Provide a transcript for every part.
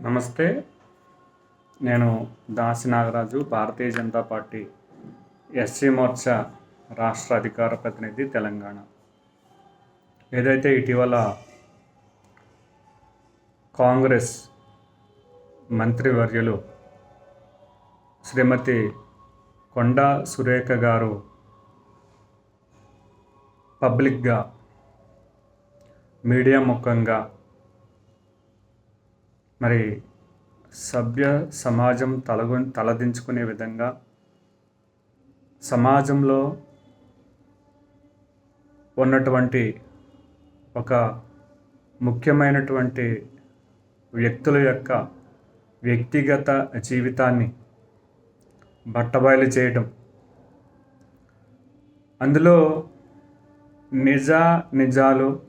నమస్తే. నేను Dasi Nagaraju Bharatiya Janata party SC Morcha రాష్ట్ర అధికార ప్రతినిధి తెలంగాణ. ఏదైతే ఇటీవల కాంగ్రెస్ మంత్రివర్యులు శ్రీమతి కొండా సురేఖ గారు పబ్లిక్గా మీడియా ముఖంగా మరి సభ్య సమాజం తలగొ తలదించుకునే విధంగా సమాజంలో ఉన్నటువంటి ఒక ముఖ్యమైనటువంటి వ్యక్తుల యొక్క వ్యక్తిగత జీవితాన్ని బట్టబయలు చేయడం. అందులో నిజ నిజాలు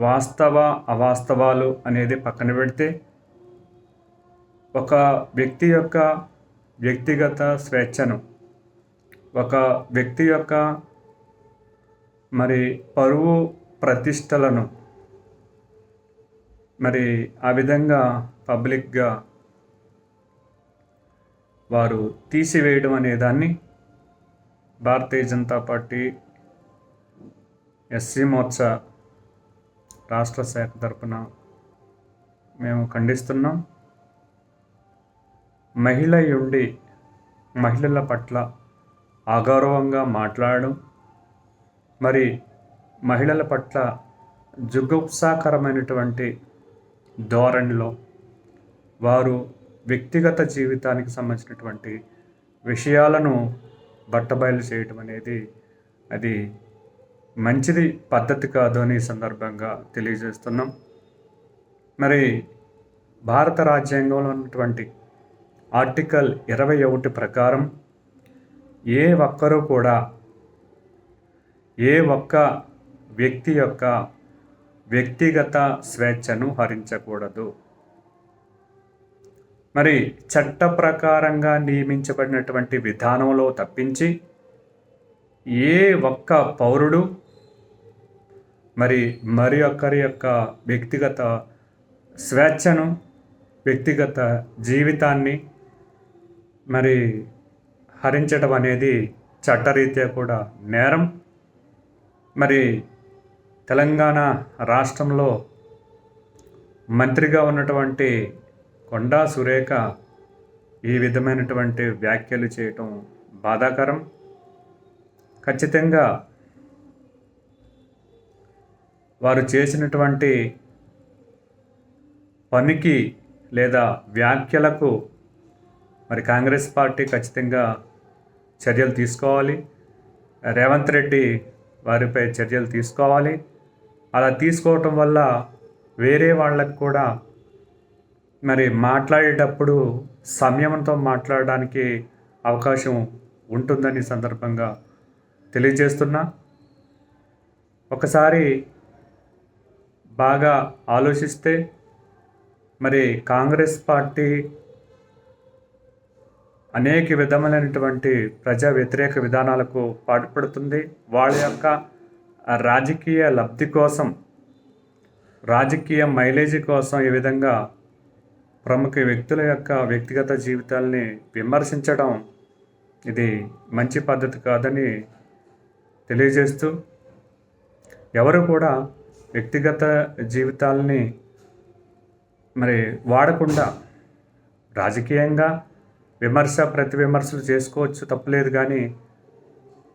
వాస్తవ అవాస్తవాలు అనేది పక్కన పెడితే ఒక వ్యక్తి యొక్క వ్యక్తిగత స్వేచ్ఛను ఒక వ్యక్తి యొక్క మరి పరువు ప్రతిష్టలను మరి ఆ విధంగా పబ్లిక్గా వారు తీసివేయడం అనే దాన్ని భారతీయ జనతా పార్టీ ఎస్సీ మోర్చా రాష్ట్ర శాఖ తరపున మేము ఖండిస్తున్నాం. మహిళ ఉండి మహిళల పట్ల అగౌరవంగా మాట్లాడడం మరి మహిళల పట్ల జుగుప్సాకరమైనటువంటి ధోరణిలో వారు వ్యక్తిగత జీవితానికి సంబంధించినటువంటి విషయాలను బట్టబయలు చేయటం అనేది అది మంచిది పద్ధతి కాదు అని సందర్భంగా తెలియజేస్తున్నాం. మరి భారత రాజ్యాంగంలో ఉన్నటువంటి ఆర్టికల్ ఇరవై ఒకటి ప్రకారం ఏ ఒక్కరూ కూడా ఏ ఒక్క వ్యక్తి యొక్క వ్యక్తిగత స్వేచ్ఛను హరించకూడదు. మరి చట్ట ప్రకారంగా నియమించబడినటువంటి విధానంలో తప్పించి ఏ ఒక్క పౌరుడు మరి మరి ఒక్కరి యొక్క వ్యక్తిగత స్వేచ్ఛను వ్యక్తిగత జీవితాన్ని మరి హరించడం అనేది చట్టరీత్యా కూడా నేరం. మరి తెలంగాణ రాష్ట్రంలో మంత్రిగా ఉన్నటువంటి కొండా సురేఖ ఈ విధమైనటువంటి వ్యాఖ్యలు చేయటం బాధాకరం. ఖచ్చితంగా వారు చేసినటువంటి పనికి లేదా వ్యాఖ్యలకు మరి కాంగ్రెస్ పార్టీ ఖచ్చితంగా చర్యలు తీసుకోవాలి. రేవంత్ రెడ్డి వారిపై చర్యలు తీసుకోవాలి. అలా తీసుకోవటం వల్ల వేరే వాళ్ళకు కూడా మరి మాట్లాడేటప్పుడు సంయమనంతో మాట్లాడడానికి అవకాశం ఉంటుందని సందర్భంగా తెలియజేస్తున్నా. ఒకసారి బాగా ఆలోచిస్తే మరి కాంగ్రెస్ పార్టీ అనేక విధములైనటువంటి ప్రజా వ్యతిరేక విధానాలకు పాటుపడుతుంది. వాళ్ళ యొక్క రాజకీయ లబ్ధి కోసం రాజకీయ మైలేజీ కోసం ఈ విధంగా ప్రముఖ వ్యక్తుల యొక్క వ్యక్తిగత జీవితాల్ని విమర్శించడం ఇది మంచి పద్ధతి కాదని తెలియజేస్తూ ఎవరు కూడా వ్యక్తిగత జీవితాలని మరి వాడకుండా రాజకీయంగా విమర్శ ప్రతి విమర్శలు చేసుకోవచ్చు తప్పలేదు కానీ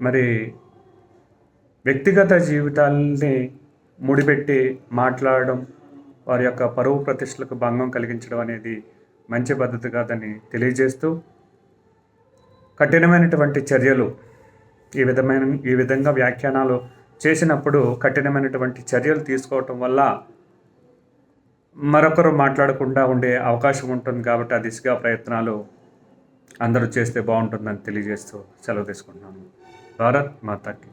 మరి వ్యక్తిగత జీవితాలని ముడిపెట్టి మాట్లాడడం వారి యొక్క పరువు ప్రతిష్టలకు భంగం కలిగించడం అనేది మంచి పద్ధతి కాదని తెలియజేస్తూ కఠినమైనటువంటి చర్యలు ఈ విధమైన ఈ విధంగా వ్యాఖ్యానాలు చేసినప్పుడు కఠినమైనటువంటి చర్యలు తీసుకోవటం వల్ల మరొకరు మాట్లాడకుండా ఉండే అవకాశం ఉంటుంది కాబట్టి ఆ దిశగా ప్రయత్నాలు అందరూ చేస్తే బాగుంటుందని తెలియజేస్తూ సెలవు తీసుకుంటున్నాను. భారత్ మాతాకి.